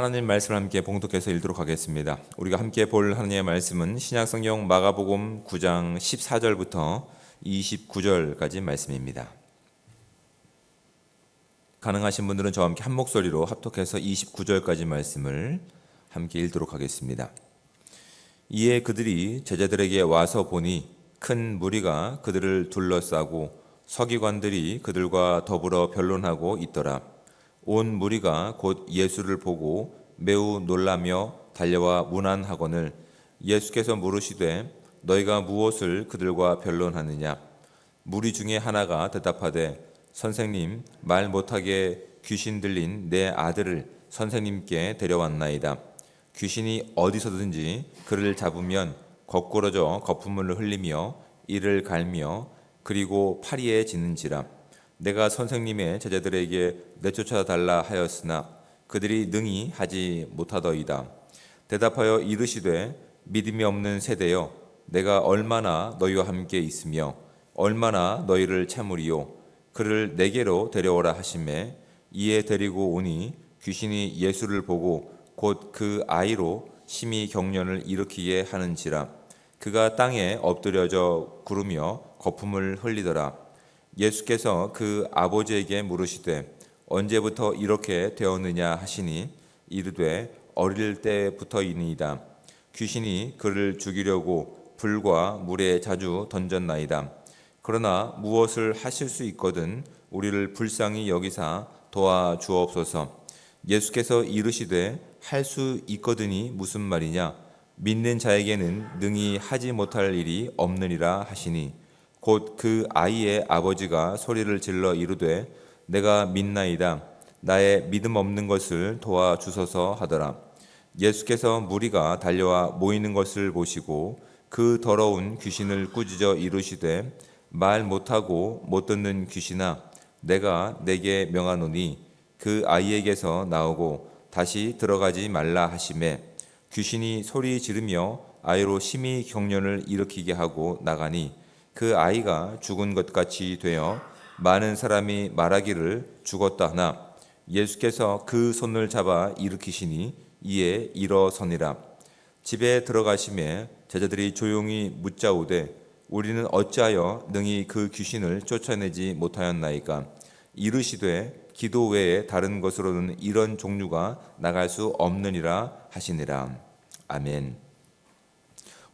하나님 말씀을 함께 봉독해서 읽도록 하겠습니다. 우리가 함께 볼 하나님의 말씀은 신약성경 마가복음 9장 14절부터 29절까지 말씀입니다. 가능하신 분들은 저와 함께 한 목소리로 합독해서 29절까지 말씀을 함께 읽도록 하겠습니다. 이에 그들이 제자들에게 와서 보니 큰 무리가 그들을 둘러싸고 서기관들이 그들과 더불어 변론하고 있더라. 온 무리가 곧 예수를 보고 매우 놀라며 달려와 문안하거늘 예수께서 물으시되 너희가 무엇을 그들과 변론하느냐 무리 중에 하나가 대답하되 선생님 말 못하게 귀신 들린 내 아들을 선생님께 데려왔나이다. 귀신이 어디서든지 그를 잡으면 거꾸러져 거품을 흘리며 이를 갈며 그리고 파리에 지는지라 내가 선생님의 제자들에게 내쫓아 달라 하였으나 그들이 능히 하지 못하더이다. 대답하여 이르시되 믿음이 없는 세대여 내가 얼마나 너희와 함께 있으며 얼마나 너희를 참으리요? 그를 내게로 데려오라 하심에 이에 데리고 오니 귀신이 예수를 보고 곧 그 아이로 심히 경련을 일으키게 하는지라. 그가 땅에 엎드려져 구르며 거품을 흘리더라 예수께서 그 아버지에게 물으시되 언제부터 이렇게 되었느냐 하시니 이르되 어릴 때부터이니이다 귀신이 그를 죽이려고 불과 물에 자주 던졌나이다 그러나 무엇을 하실 수 있거든 우리를 불쌍히 여기사 도와 주옵소서. 예수께서 이르시되 할 수 있거든이 무슨 말이냐? 믿는 자에게는 능히 하지 못할 일이 없느니라 하시니 곧 그 아이의 아버지가 소리를 질러 이르되 내가 믿나이다. 나의 믿음 없는 것을 도와 주소서 하더라. 예수께서 무리가 달려와 모이는 것을 보시고 그 더러운 귀신을 꾸짖어 이르시되 말 못하고 못 듣는 귀신아 내가 내게 명하노니 그 아이에게서 나오고 다시 들어가지 말라 하심에 귀신이 소리 지르며 아이로 심히 경련을 일으키게 하고 나가니 그 아이가 죽은 것 같이 되어 많은 사람이 말하기를 죽었다 하나 예수께서 그 손을 잡아 일으키시니 이에 일어서니라. 집에 들어가심에 제자들이 조용히 묻자오되 우리는 어찌하여 능히 그 귀신을 쫓아내지 못하였나이까? 이르시되 기도 외에 다른 것으로는 이런 종류가 나갈 수 없느니라 하시니라. 아멘.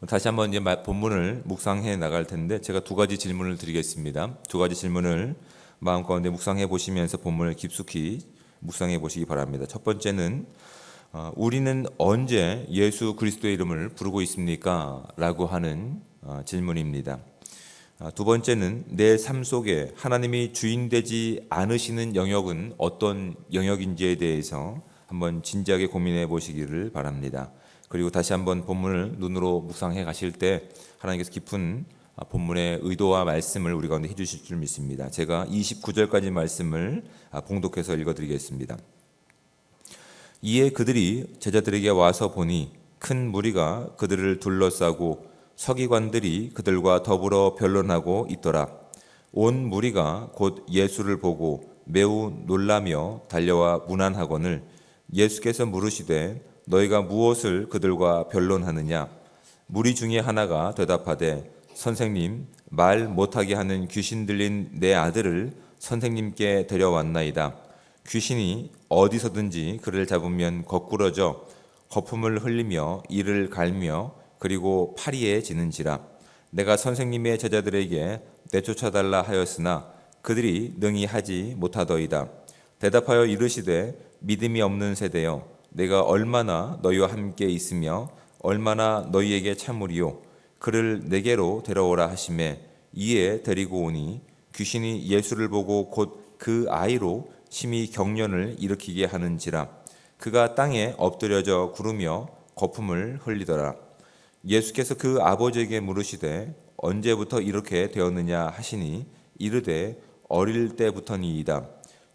다시 한번 이제 말- 본문을 묵상해 나갈 텐데 제가 두 가지 질문을 드리겠습니다. 두 가지 질문을 마음 가운데 묵상해 보시면서 본문을 깊숙이 묵상해 보시기 바랍니다. 첫 번째는 어, 우리는 언제 예수 그리스도의 이름을 부르고 있습니까? 라고 하는 어, 질문입니다. 아, 두 번째는 내 삶 속에 하나님이 주인 되지 않으시는 영역은 어떤 영역인지에 대해서 한번 진지하게 고민해 보시기를 바랍니다. 그리고 다시 한번 본문을 눈으로 묵상해 가실 때 하나님께서 깊은 아, 본문의 의도와 말씀을 우리 가운데 해주실 줄 믿습니다. 제가 29절까지 말씀을 아, 봉독해서 읽어드리겠습니다. 이에 그들이 제자들에게 와서 보니 큰 무리가 그들을 둘러싸고 서기관들이 그들과 더불어 변론하고 있더라. 온 무리가 곧 예수를 보고 매우 놀라며 달려와 문안하거늘 예수께서 물으시되 너희가 무엇을 그들과 변론하느냐? 무리 중에 하나가 대답하되 선생님 말 못하게 하는 귀신 들린 내 아들을 선생님께 데려왔나이다. 귀신이 어디서든지 그를 잡으면 거꾸러져 거품을 흘리며 이를 갈며 그리고 파리에 지는지라. 내가 선생님의 제자들에게 내쫓아달라 하였으나 그들이 능히 하지 못하더이다. 대답하여 이르시되 믿음이 없는 세대여 내가 얼마나 너희와 함께 있으며 얼마나 너희에게 참으리요? 그를 내게로 데려오라 하심에 이에 데리고 오니 귀신이 예수를 보고 곧 그 아이로 심히 경련을 일으키게 하는지라. 그가 땅에 엎드려져 구르며 거품을 흘리더라. 예수께서 그 아버지에게 물으시되 언제부터 이렇게 되었느냐 하시니 이르되 어릴 때부터니이다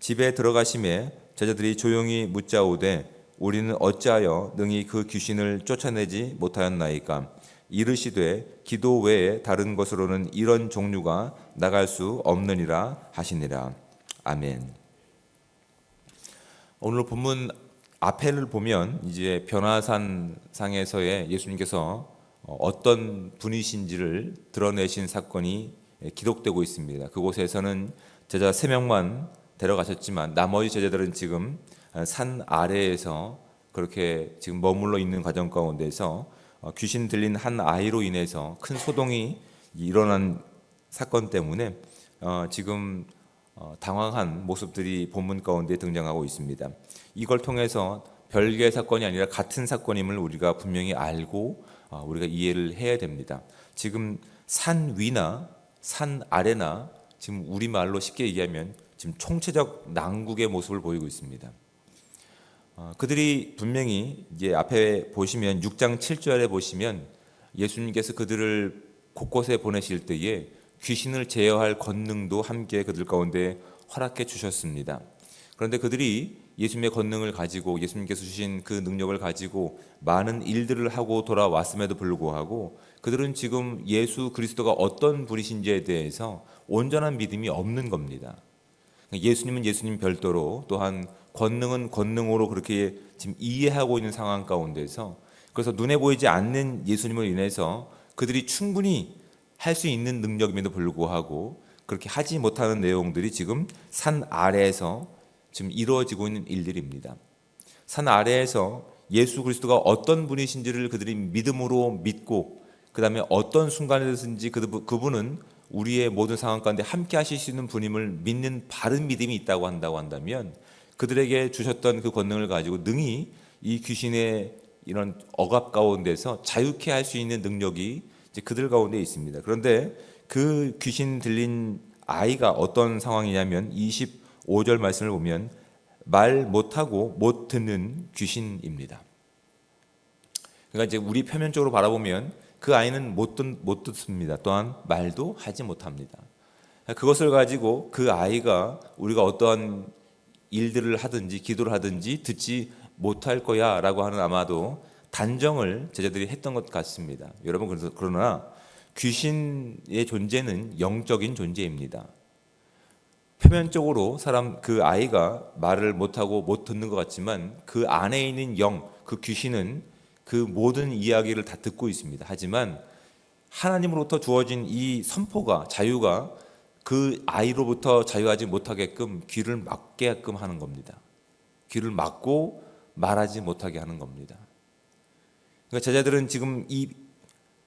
집에 들어가심에 제자들이 조용히 묻자오되 우리는 어찌하여 능히 그 귀신을 쫓아내지 못하였나이까 이르시되 기도 외에 다른 것으로는 이런 종류가 나갈 수 없느니라 하시니라 아멘. 오늘 본문 앞에를 보면 이제 변화산 상에서의 예수님께서 어, 어떤 분이신지를 드러내신 사건이 기록되고 있습니다. 그곳에서는 제자 세 명만 데려가셨지만 나머지 제자들은 지금 산 아래에서 그렇게 지금 머물러 있는 과정 가운데서 어, 귀신 들린 한 아이로 인해서 큰 소동이 일어난 사건 때문에 어, 지금 어, 당황한 모습들이 본문 가운데 등장하고 있습니다. 이걸 통해서 별개의 사건이 아니라 같은 사건임을 우리가 분명히 알고 어, 우리가 이해를 해야 됩니다. 지금 산 위나 산 아래나 지금 우리 말로 쉽게 얘기하면 지금 총체적 난국의 모습을 보이고 있습니다. 어, 그들이 분명히 이제 앞에 보시면 6장 7절에 보시면 예수님께서 그들을 곳곳에 보내실 때에 귀신을 제어할 권능도 함께 그들 가운데 허락해 주셨습니다. 그런데 그들이 예수님의 권능을 가지고 예수님께서 주신 그 능력을 가지고 많은 일들을 하고 돌아왔음에도 불구하고 그들은 지금 예수 그리스도가 어떤 분이신지에 대해서 온전한 믿음이 없는 겁니다. 예수님은 예수님 별도로 또한 권능은 권능으로 그렇게 지금 이해하고 있는 상황 가운데서 그래서 눈에 보이지 않는 예수님을 인해서 그들이 충분히 할 수 있는 능력임에도 불구하고 그렇게 하지 못하는 내용들이 지금 산 아래에서 지금 이루어지고 있는 일들입니다. 산 아래에서 예수 그리스도가 어떤 분이신지를 그들이 믿음으로 믿고 그 다음에 어떤 순간에든지 그- 그분은 우리의 모든 상황 가운데 함께 하실 수 있는 분임을 믿는 바른 믿음이 있다고 한다고 한다면 그들에게 주셨던 그 권능을 가지고 능히 이 귀신의 이런 억압 가운데서 자유케 할 수 있는 능력이 이제 그들 가운데 있습니다. 그런데 그 귀신 들린 아이가 어떤 상황이냐면 25절 말씀을 보면 말 못하고 못 듣는 귀신입니다. 그러니까 이제 우리 표면적으로 바라보면 그 아이는 못, 듣, 못 듣습니다. 또한 말도 하지 못합니다. 그것을 가지고 그 아이가 우리가 어떠한 일들을 하든지 기도를 하든지 듣지 못할 거야 라고 하는 아마도 단정을 제자들이 했던 것 같습니다. 여러분 그러나 귀신의 존재는 영적인 존재입니다. 표면적으로 사람 그 아이가 말을 못하고 못 듣는 것 같지만 그 안에 있는 영, 그 귀신은 그 모든 이야기를 다 듣고 있습니다. 하지만 하나님으로부터 주어진 이 선포가 자유가 그 아이로부터 자유하지 못하게끔 귀를 막게끔 하는 겁니다. 귀를 막고 말하지 못하게 하는 겁니다. 그러니까 제자들은 지금 이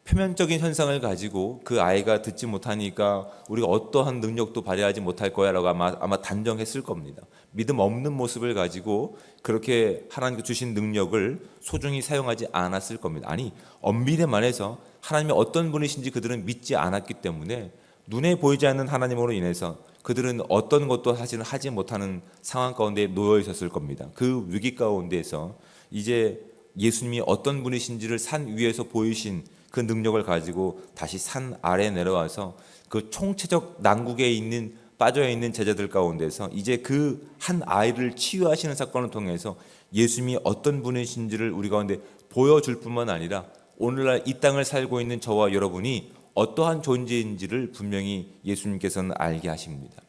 표면적인 현상을 가지고 그 아이가 듣지 못하니까 우리가 어떠한 능력도 발휘하지 못할 거야라고 아마, 아마 단정했을 겁니다. 믿음 없는 모습을 가지고 그렇게 하나님께 주신 능력을 소중히 사용하지 않았을 겁니다. 아니 엄밀히 말해서 하나님이 어떤 분이신지 그들은 믿지 않았기 때문에 눈에 보이지 않는 하나님으로 인해서 그들은 어떤 것도 사실은 하지 못하는 상황 가운데 놓여 있었을 겁니다. 그 위기 가운데서 이제 예수님이 어떤 분이신지를 산 위에서 보이신 그 능력을 가지고 다시 산 아래 내려와서 그 총체적 난국에 있는 빠져 있는 제자들 가운데서 이제 그 한 아이를 치유하시는 사건을 통해서 예수님이 어떤 분이신지를 우리 가운데 보여줄 뿐만 아니라 오늘날 이 땅을 살고 있는 저와 여러분이 어떠한 존재인지를 분명히 예수님께서는 알게 하십니다.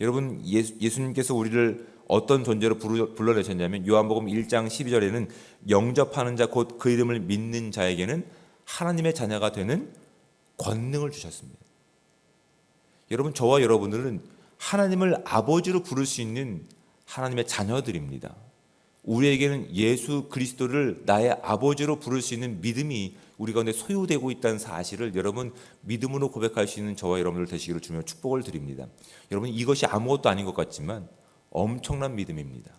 여러분 예수, 예수님께서 우리를 어떤 존재로 불러내셨냐면 요한복음 1장 12절에는 영접하는 자 곧 그 이름을 믿는 자에게는 하나님의 자녀가 되는 권능을 주셨습니다. 여러분 저와 여러분들은 하나님을 아버지로 부를 수 있는 하나님의 자녀들입니다. 우리에게는 예수 그리스도를 나의 아버지로 부를 수 있는 믿음이 우리 가운데 소유되고 있다는 사실을 여러분 믿음으로 고백할 수 있는 저와 여러분들 되시기를 주며 축복을 드립니다. 여러분 이것이 아무것도 아닌 것 같지만 엄청난 믿음입니다.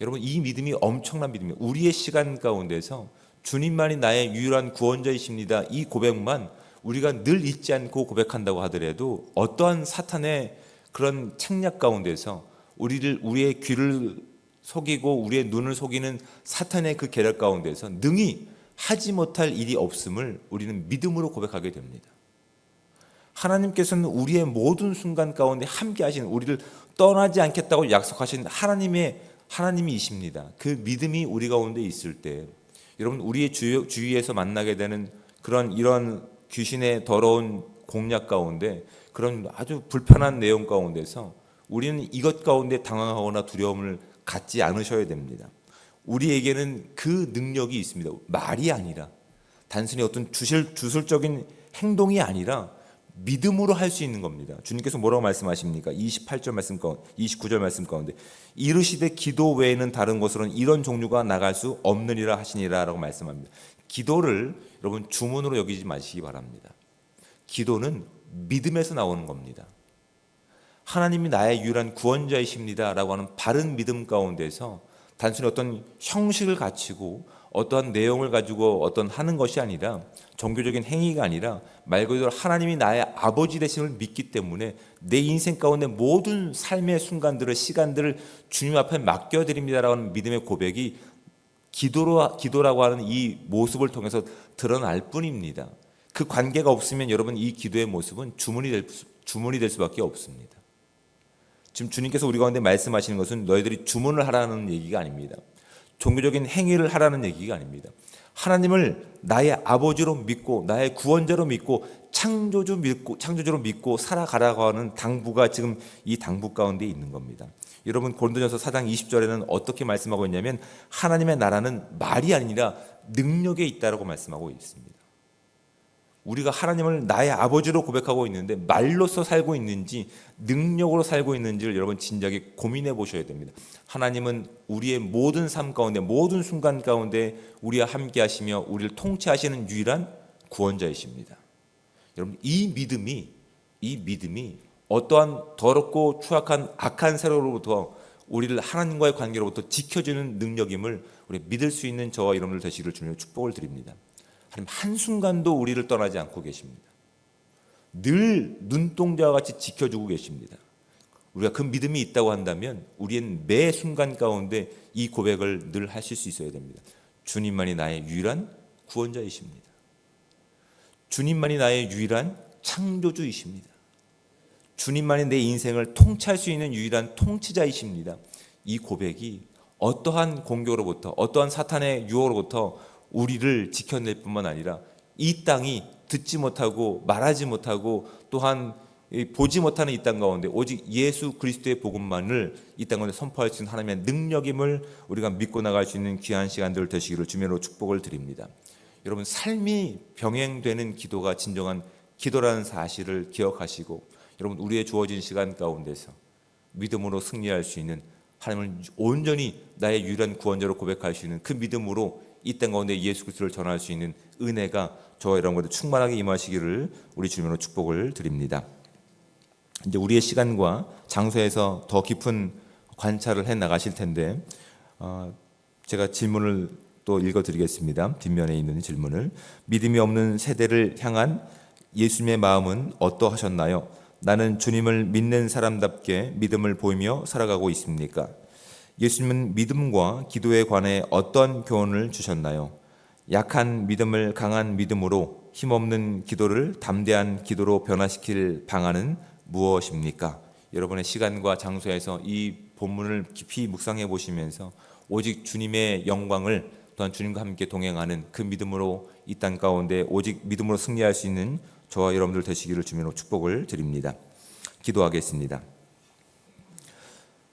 여러분 이 믿음이 엄청난 믿음이에요. 우리의 시간 가운데서 주님만이 나의 유일한 구원자이십니다. 이 고백만 우리가 늘 잊지 않고 고백한다고 하더라도 어떠한 사탄의 그런 책략 가운데서 우리를 우리의 귀를 속이고 우리의 눈을 속이는 사탄의 그 계략 가운데서 능히 하지 못할 일이 없음을 우리는 믿음으로 고백하게 됩니다. 하나님께서는 우리의 모든 순간 가운데 함께 하시는 우리를 떠나지 않겠다고 약속하신 하나님의 하나님이십니다. 그 믿음이 우리 가운데 있을 때 여러분 우리의 주위, 주위에서 만나게 되는 그런 이런 귀신의 더러운 공략 가운데 그런 아주 불편한 내용 가운데서 우리는 이것 가운데 당황하거나 두려움을 갖지 않으셔야 됩니다. 우리에게는 그 능력이 있습니다. 말이 아니라 단순히 어떤 주실 주술적인 행동이 아니라 믿음으로 할 수 있는 겁니다. 주님께서 뭐라고 말씀하십니까? 28절 말씀 가운데 29절 말씀 가운데 이르시되 기도 외에는 다른 곳으로는 이런 종류가 나갈 수 없느니라 하시니라라고 말씀합니다. 기도를 여러분 주문으로 여기지 마시기 바랍니다. 기도는 믿음에서 나오는 겁니다. 하나님이 나의 유일한 구원자이십니다라고 하는 바른 믿음 가운데서 단순히 어떤 형식을 갖추고 어떠한 내용을 가지고 어떤 하는 것이 아니라 종교적인 행위가 아니라 말 그대로 하나님이 나의 아버지 되심을 믿기 때문에 내 인생 가운데 모든 삶의 순간들을 시간들을 주님 앞에 맡겨 드립니다라고 하는 믿음의 고백이 기도로 기도라고 하는 이 모습을 통해서 드러날 뿐입니다. 그 관계가 없으면 여러분 이 기도의 모습은 주문이 될 수- 주문이 될 수밖에 없습니다. 지금 주님께서 우리 가운데 말씀하시는 것은 너희들이 주문을 하라는 얘기가 아닙니다. 종교적인 행위를 하라는 얘기가 아닙니다. 하나님을 나의 아버지로 믿고 나의 구원자로 믿고 창조주 믿고 창조주로 믿고 살아가라고 하는 당부가 지금 이 당부 가운데 있는 겁니다. 여러분 고린도전서 4장 20절에는 어떻게 말씀하고 있냐면 하나님의 나라는 말이 아니라 능력에 있다라고 말씀하고 있습니다. 우리가 하나님을 나의 아버지로 고백하고 있는데 말로서 살고 있는지 능력으로 살고 있는지를 여러분 진작에 고민해 보셔야 됩니다. 하나님은 우리의 모든 삶 가운데 모든 순간 가운데 우리와 함께 하시며 우리를 통치하시는 유일한 구원자이십니다. 여러분 이 믿음이 이 믿음이 어떠한 더럽고 추악한 악한 세력으로부터 우리를 하나님과의 관계로부터 지켜주는 능력임을 우리 믿을 수 있는 저와 여러분들 되시기를 주님의 축복을 드립니다. 하나님 한순간도 우리를 떠나지 않고 계십니다. 늘 눈동자와 같이 지켜주고 계십니다. 우리가 그 믿음이 있다고 한다면 우리는 매 순간 가운데 이 고백을 늘 하실 수 있어야 됩니다. 주님만이 나의 유일한 구원자이십니다. 주님만이 나의 유일한 창조주이십니다. 주님만이 내 인생을 통치할 수 있는 유일한 통치자이십니다. 이 고백이 어떠한 공격으로부터 어떠한 사탄의 유혹으로부터 우리를 지켜낼 뿐만 아니라 이 땅이 듣지 못하고 말하지 못하고 또한 이 보지 못하는 이 땅 가운데 오직 예수 그리스도의 복음만을 이 땅 가운데 선포할 수 있는 하나님의 능력임을 우리가 믿고 나갈 수 있는 귀한 시간들 되시기를 주면으로 축복을 드립니다. 여러분 삶이 병행되는 기도가 진정한 기도라는 사실을 기억하시고 여러분 우리의 주어진 시간 가운데서 믿음으로 승리할 수 있는 하나님을 온전히 나의 유일한 구원자로 고백할 수 있는 그 믿음으로 이 땅 가운데 예수 그리스도를 전할 수 있는 은혜가 저와 여러분들 충만하게 임하시기를 우리 주님으로 축복을 드립니다. 이제 우리의 시간과 장소에서 더 깊은 관찰을 해 나가실 텐데 어, 제가 질문을 또 읽어드리겠습니다. 뒷면에 있는 질문을 믿음이 없는 세대를 향한 예수님의 마음은 어떠하셨나요? 나는 주님을 믿는 사람답게 믿음을 보이며 살아가고 있습니까? 예수님은 믿음과 기도에 관해 어떤 교훈을 주셨나요? 약한 믿음을 강한 믿음으로 힘없는 기도를 담대한 기도로 변화시킬 방안은 무엇입니까? 여러분의 시간과 장소에서 이 본문을 깊이 묵상해 보시면서 오직 주님의 영광을 또한 주님과 함께 동행하는 그 믿음으로 이 땅 가운데 오직 믿음으로 승리할 수 있는 저와 여러분들 되시기를 주님으로 축복을 드립니다. 기도하겠습니다.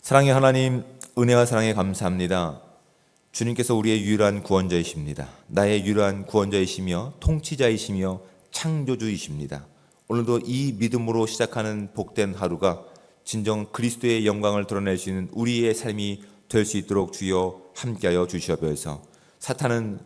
사랑의 하나님, 은혜와 사랑에 감사합니다. 주님께서 우리의 유일한 구원자이십니다. 나의 유일한 구원자이시며 통치자이시며 창조주이십니다. 오늘도 이 믿음으로 시작하는 복된 하루가 진정 그리스도의 영광을 드러낼 수 있는 우리의 삶이 될 수 있도록 주여 함께하여 주시옵소서. 사탄은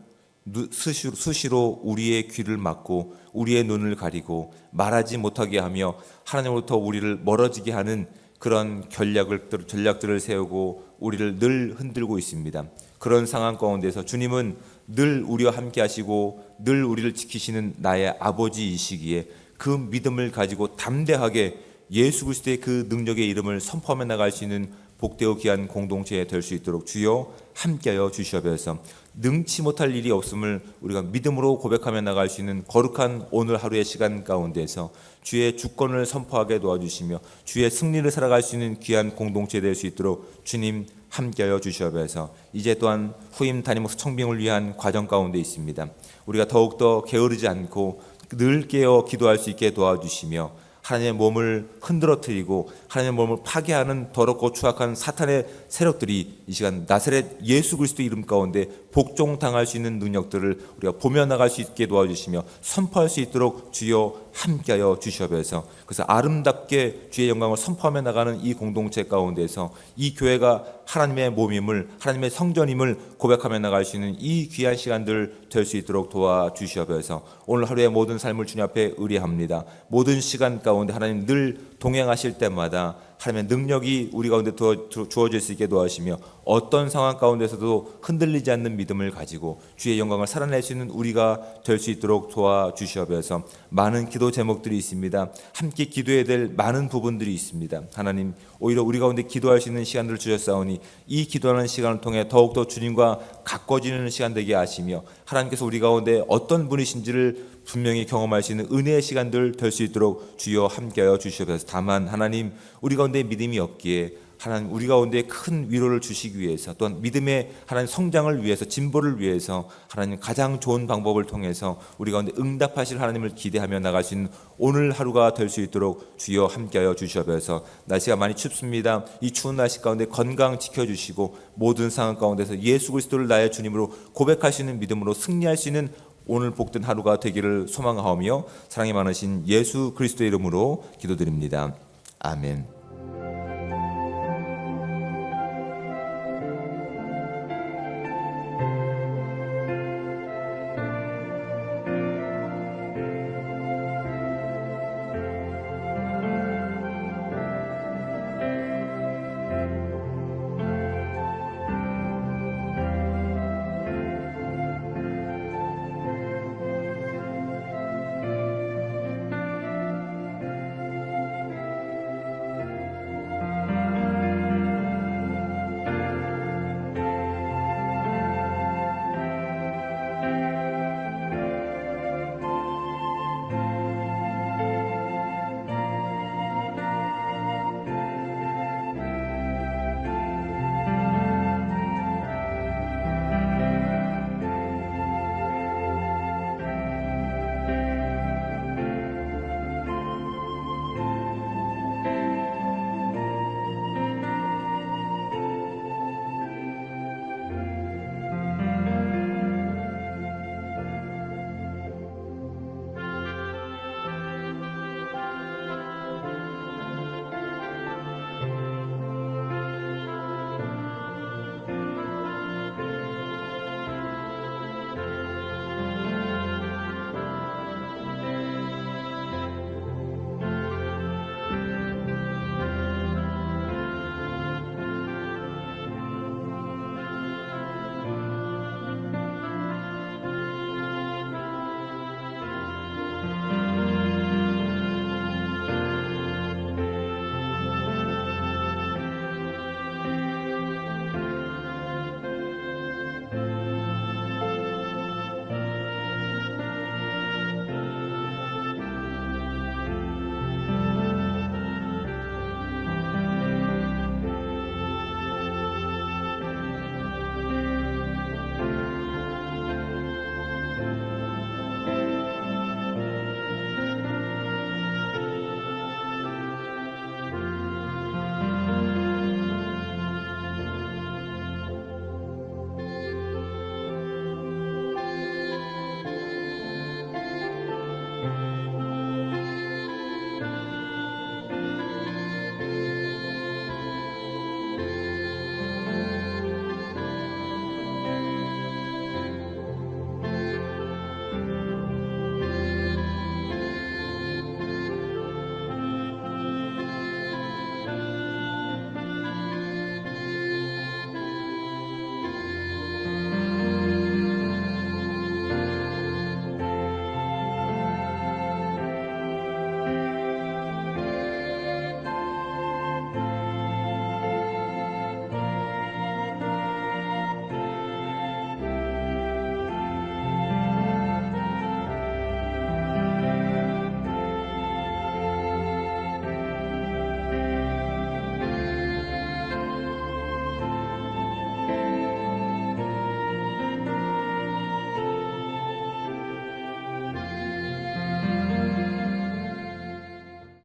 수시로 우리의 귀를 막고 우리의 눈을 가리고 말하지 못하게 하며 하나님으로부터 우리를 멀어지게 하는 그런 전략을 전략들을 세우고 우리를 늘 흔들고 있습니다. 그런 상황 가운데서 주님은 늘 우리와 함께 하시고 늘 우리를 지키시는 나의 아버지이시기에 그 믿음을 가지고 담대하게 예수 그리스도의 그 능력의 이름을 선포하며 나갈 수 있는 복되고 귀한 공동체 될 수 있도록 주여 함께하여 주시옵소서. 능치 못할 일이 없음을 우리가 믿음으로 고백하며 나갈 수 있는 거룩한 오늘 하루의 시간 가운데서 주의 주권을 선포하게 도와주시며 주의 승리를 살아갈 수 있는 귀한 공동체 될 수 있도록 주님 함께하여 주시옵소서. 이제 또한 후임 담임 목사 청빙을 위한 과정 가운데 있습니다. 우리가 더욱더 게으르지 않고 늘 깨어 기도할 수 있게 도와주시며 하나님의 몸을 흔들어뜨리고 하나님의 몸을 파괴하는 더럽고 추악한 사탄의 세력들이 이 시간 나사렛 예수 그리스도 이름 가운데 복종당할 수 있는 능력들을 우리가 보며 나갈 수 있게 도와주시며 선포할 수 있도록 주여 함께하여 주시옵소서. 그래서 아름답게 주의 영광을 선포하며 나가는 이 공동체 가운데서 이 교회가 하나님의 몸임을 하나님의 성전임을 고백하며 나갈 수 있는 이 귀한 시간들 될 수 있도록 도와주시옵소서. 오늘 하루의 모든 삶을 주님 앞에 의뢰합니다. 모든 시간 가운데 하나님 늘 동행하실 때마다 하나님의 능력이 우리 가운데 주- 주어질 수 있게 도와주시며 어떤 상황 가운데서도 흔들리지 않는 믿음을 가지고 주의 영광을 살아낼 수 있는 우리가 될 수 있도록 도와주시옵소서. 많은 기도 제목들이 있습니다. 함께 기도해야 될 많은 부분들이 있습니다. 하나님 오히려 우리 가운데 기도할 수 있는 시간들을 주셨사오니 이 기도하는 시간을 통해 더욱더 주님과 가까워지는 시간 되게 하시며 하나님께서 우리 가운데 어떤 분이신지를 분명히 경험할 수 있는 은혜의 시간들 될 수 있도록 주여 함께하여 주시옵소서. 다만 하나님 우리 가운데 믿음이 없기에 하나님 우리 가운데 큰 위로를 주시기 위해서 또한 믿음의 하나님 성장을 위해서 진보를 위해서 하나님 가장 좋은 방법을 통해서 우리 가운데 응답하실 하나님을 기대하며 나갈 수 있는 오늘 하루가 될 수 있도록 주여 함께하여 주시옵소서. 날씨가 많이 춥습니다. 이 추운 날씨 가운데 건강 지켜 주시고 모든 상황 가운데서 예수 그리스도를 나의 주님으로 고백할 수 있는 믿음으로 승리할 수 있는 오늘 복된 하루가 되기를 소망하오며 사랑이 많으신 예수 그리스도의 이름으로 기도드립니다. 아멘.